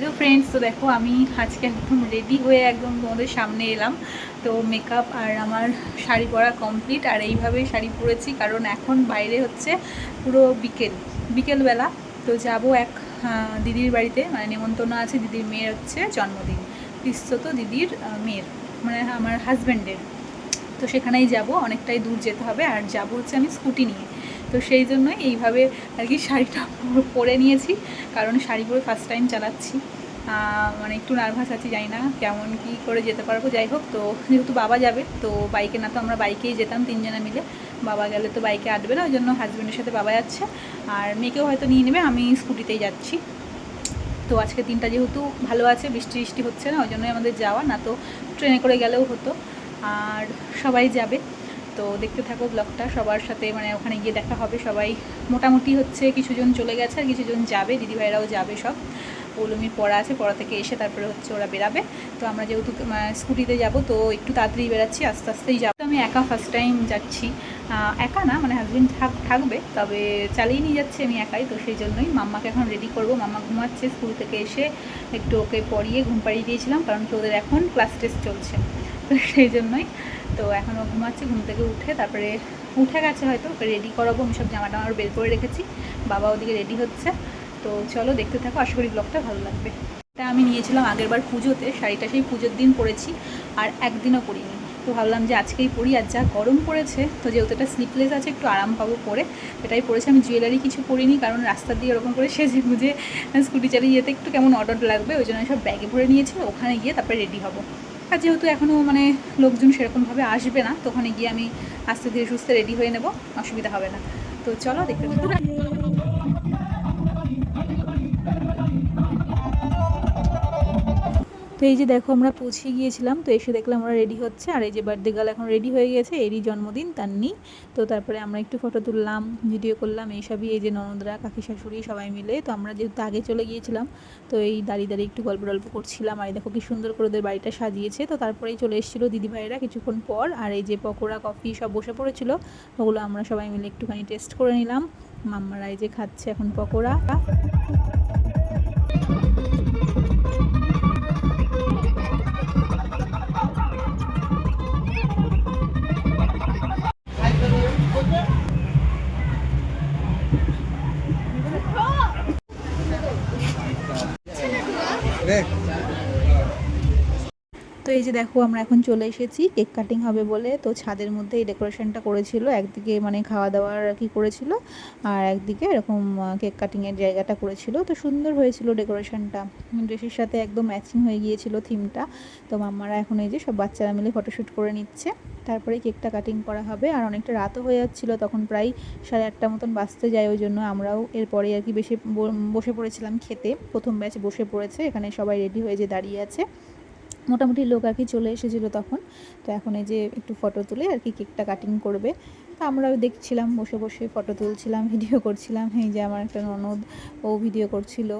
Hello friends তো দেখো, আমি আজকে একদম রেডি হয়ে একদম তোমাদের সামনে এলাম। তো মেকআপ আর আমার শাড়ি পরা কমপ্লিট আর এইভাবেই শাড়ি পরেছি, কারণ এখন বাইরে হচ্ছে পুরো বিকেল, বিকেলবেলা। তো যাব এক দিদির বাড়িতে মানে নেমন্তন্ন আছে দিদির মেয়ের হচ্ছে জন্মদিন। পিস্তত দিদির মেয়ের মানে আমার হাজব্যান্ডের তো সেখানেই যাব, অনেকটাই দূর যেতে হবে, আর যাব হচ্ছে আমি স্কুটি নিয়ে। তো সেই জন্যই এইভাবে আর কি শাড়িটা পরে নিয়েছি, কারণ শাড়ি পরে ফার্স্ট টাইম চালাচ্ছি। মানে একটু নার্ভাস আছি, জানি না কেমন কি করে যেতে পারব। যাই হোক, তো যেহেতু বাবা যাবে, তো বাইকে না, তো আমরা বাইকেই যেতাম তিনজনে মিলে। বাবা গেলে তো বাইকে আটবে না, ওই জন্য হাজব্যান্ডের সাথে বাবা যাচ্ছে। আর মেয়েকেও হয়তো নিয়ে নেবে, আমি স্কুটিতেই যাচ্ছি। তো আজকে দিনটা যেহেতু ভালো আছে, বৃষ্টি বৃষ্টি হচ্ছে না, ওই জন্যই আমাদের যাওয়া, না তো ট্রেনে করে গেলেও হতো। আর সবাই যাবে। তো দেখতে থাকো ব্লগটা সবার সাথে মানে ওখানে গিয়ে দেখা হবে সবাই। মোটামুটি হচ্ছে কিছুজন চলে গেছে আর কিছুজন যাবে, দিদিভাইরাও যাবে সব। পৌলমির পড়া আছে, পড়া থেকে এসে তারপরে হচ্ছে ওরা বেরাবে। তো আমরা যেহেতু স্কুটিতে যাব, তো একটু তাড়াতাড়ি বেরাচ্ছি, আস্তে আস্তেই যাব। আমি একা ফার্স্ট টাইম যাচ্ছি। একা না মানে হাজবেন্ড থাক, থাকবে, তবে চালিয়ে নিয়ে যাচ্ছি আমি একাই, তো সেই জন্যই মাম্মাকে এখন রেডি করব। মাম্মা ঘুমাচ্ছে, স্কুল থেকে এসে একটু ওকে পড়িয়ে ঘুম পাড়িয়ে দিয়েছিলাম, কারণ কি ওদের এখন ক্লাস টেস্ট চলছে। তো সেই জন্যই তো এখন ও ঘুমাচ্ছে, ঘুম থেকে উঠে তারপরে উঠে গেছে হয়তো, ওকে রেডি করাবো, আমি সব জামা টামা বের করে রেখেছি, বাবা ওদিকে রেডি হচ্ছে। তো চলো দেখতে থাকো, আশা করি ব্লগটা ভালো লাগবে। এটা আমি নিয়েছিলাম আগেরবার পুজোতে, শাড়িটা সেই পুজোর দিন পরেছি, আর একদিনও পরিনি। তো ভাবলাম যে আজকেই পরি, আর যা গরম পড়েছে, তো যেহেতু এটা স্লিপলেস আছে, একটু আরাম পাবো পরে, এটাই পরেছি। আমি জুয়েলারি কিছু পরিনি, কারণ রাস্তা দিয়ে ওরকম করে সেজে গুজে, স্কুটি চালিয়ে যেতে একটু কেমন অর্ডার লাগবে, ওই জন্য সব ব্যাগে ভরে নিয়েছি, ওখানে গিয়ে তারপরে রেডি হব। আর যেহেতু এখনও মানে লোকজন সেরকমভাবে আসবে না তখন গিয়ে আমি আস্তে ধীরে সুস্থে রেডি হয়ে নেব, অসুবিধা হবে না। তো চলো দেখতে তো এই যে দেখো আমরা পৌঁছে গিয়েছিলাম, তো এসে দেখলাম আমরা রেডি হচ্ছে। আর এই যে বার্থডে গার্ল এখন রেডি হয়ে গেছে, এরই জন্মদিন তার নেই তো তারপরে আমরা একটু ফটো তুললাম ভিডিও করলাম এইসবই এই যে ননদরা, কাকি শাশুড়ি সবাই মিলে। তো আমরা যেহেতু আগে চলে গিয়েছিলাম, তো এই দাঁড়িয়ে দাঁড়িয়ে একটু গল্প টল্প করছিলাম। আর দেখো কি সুন্দর করে ওদের বাড়িটা সাজিয়েছে। তো তারপরেই চলে এসেছিল দিদিভাইরা কিছুক্ষণ পর। আর এই যে পকোড়া, কফি সব বসে পড়েছিল, ওগুলো আমরা সবাই মিলে একটুখানি টেস্ট করে নিলাম। মাম্মারা এই যে খাচ্ছে এখন পকোড়া। তো এই যে দেখো, আমরা এখন চলে এসেছি। কেক কাটিং হবে বলে। তো ছাদের মধ্যে এই ডেকোরেশনটা করেছিল। একদিকে মানে খাওয়া দাওয়ার কি করেছিল। আর একদিকে এরকম কেক কাটিংয়ের জায়গাটা করেছিল। তো সুন্দর হয়েছিল ডেকোরেশনটা। ড্রেসের সাথে একদম ম্যাচিং হয়ে গিয়েছিল থিমটা। তো মাম্মারা এখন এই যে সব বাচ্চারা মিলে ফটোশ্যুট করে নিচ্ছে। তারপরে কেকটা কাটিং করা হবে। আর অনেকটা রাতও হয়ে যাচ্ছিল। তখন প্রায় সাড়ে আটটা মতন বাঁচতে যায় ওই জন্য আমরাও এরপরে আর কি বেশি বসে পড়েছিলাম খেতে। প্রথম ব্যাচ বসে পড়েছে। এখানে সবাই রেডি হয়ে যে দাঁড়িয়ে আছে। মোটামুটি লোক আর কি চলে এসেছিল তখন। তো এখন এই যে একটু ফটো তুলে আর কি কেকটা কাটিং করবে। তো আমরাও দেখছিলাম, বসে বসে ফটো তুলছিলাম ভিডিও করছিলাম। এই যে আমার একটা ননদ, ও ভিডিও করছিল।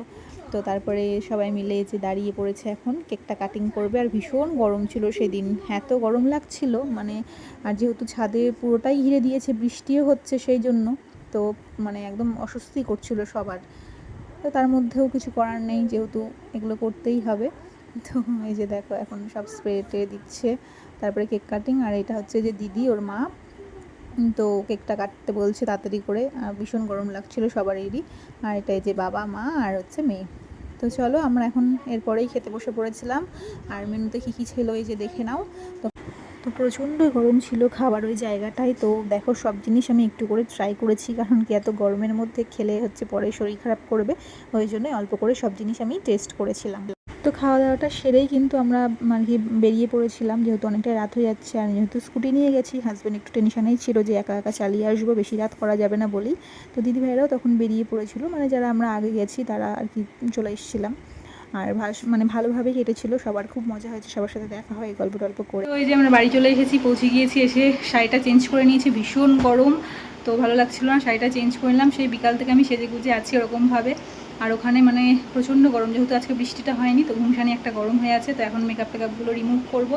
তো তারপরে সবাই মিলে যে দাঁড়িয়ে পড়েছে এখন। কেকটা কাটিং করবে। আর ভীষণ গরম ছিল সেদিন। এত গরম লাগছিল মানে আর যেহেতু ছাদে পুরোটাই ঘিরে দিয়েছে, বৃষ্টিও হচ্ছে সেই জন্য। তো মানে একদম অস্বস্তি করছিল সবার। তো তার মধ্যেও কিছু করার নেই, যেহেতু এগুলো করতেই হবে। তো এই যে দেখো, এখন সব স্প্রে টে দিচ্ছে। তারপরে কেক কাটিং আর এটা হচ্ছে যে দিদি, ওর মা। তো কেকটা কাটতে বলছে তাড়াতাড়ি করে, আর ভীষণ গরম লাগছিল সবারই আর এটা এই যে বাবা, মা, আর হচ্ছে মেয়ে। তো চলো, আমরা এখন এরপরেই খেতে বসে পড়েছিলাম। আর মেনুতে কী কী ছিল এই যে দেখে নাও। তো তো প্রচণ্ড গরম ছিল খাবার ওই জায়গাটায়। তো দেখো, সব জিনিস আমি একটু করে ট্রাই করেছি, কারণ কি এত গরমের মধ্যে খেলে হচ্ছে পরে শরীর খারাপ করবে। ওই জন্য অল্প করে সব জিনিস আমি টেস্ট করেছিলাম। তো খাওয়া দাওয়াটা সেরেই কিন্তু আমরা মানে কি বেরিয়ে পড়েছিলাম। যেহেতু অনেকটা রাত হয়ে যাচ্ছে আর যেহেতু স্কুটি নিয়ে গেছি হাজব্যান্ড একটু টেনশনেই ছিল যে একা একা চালিয়ে আসব, বেশি রাত করা যাবে না বলেই। তো দিদি ভাইরাও তখন বেরিয়ে পড়েছিল। মানে যারা আমরা আগে গেছি তারা আর কি চলে এসেছিলাম। আর মানে ভালোভাবেই কেটেছিল। সবার খুব মজা হয়েছে, সবার সাথে দেখা হয়, গল্প টল্প করে। ওই যে আমরা বাড়ি চলে এসেছি, পৌঁছে গিয়েছি এসে শাড়িটা চেঞ্জ করে নিয়েছি। ভীষণ গরম। তো ভালো লাগছিল না, শাড়িটা চেঞ্জ করলাম সেই বিকাল থেকে আমি সেজে গুজে আছি ওরকমভাবে। আর ওখানে মানে প্রচণ্ড গরম, যেহেতু আজকে বৃষ্টিটা হয়নি, তো ঘুমসানি একটা গরম হয়ে আছে, তো এখন মেকআপ টেকআপগুলো রিমুভ করব।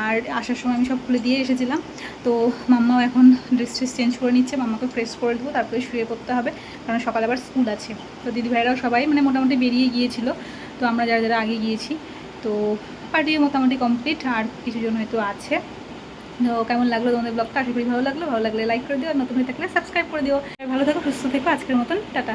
আর আসার সময় আমি সব খুলে দিয়ে এসেছিলাম, তো মাম্মাও এখন ড্রেস ট্রেস চেঞ্জ করে নিচ্ছে, মাম্মাকে ফ্রেশ করে দেবো, তারপরে শুয়ে পড়তে হবে, কারণ সকালে আবার স্কুল আছে। তো দিদিভাইরাও সবাই মানে মোটামুটি বেরিয়ে গিয়েছিল, তো আমরা যারা যারা আগে গিয়েছি, তো পার্টি মোটামুটি কমপ্লিট আর কিছু জন হয়তো আছে। তো কেমন লাগল তোমাদের ব্লগটা আশা করি ভালো লাগল। ভালো লাগলে লাইক করে দিও, আর নতুন হয়ে থাকলে সাবস্ক্রাইব করে দিও। ভালো থাকো, সুস্থ থেকো, আজকের মতন, টাটা।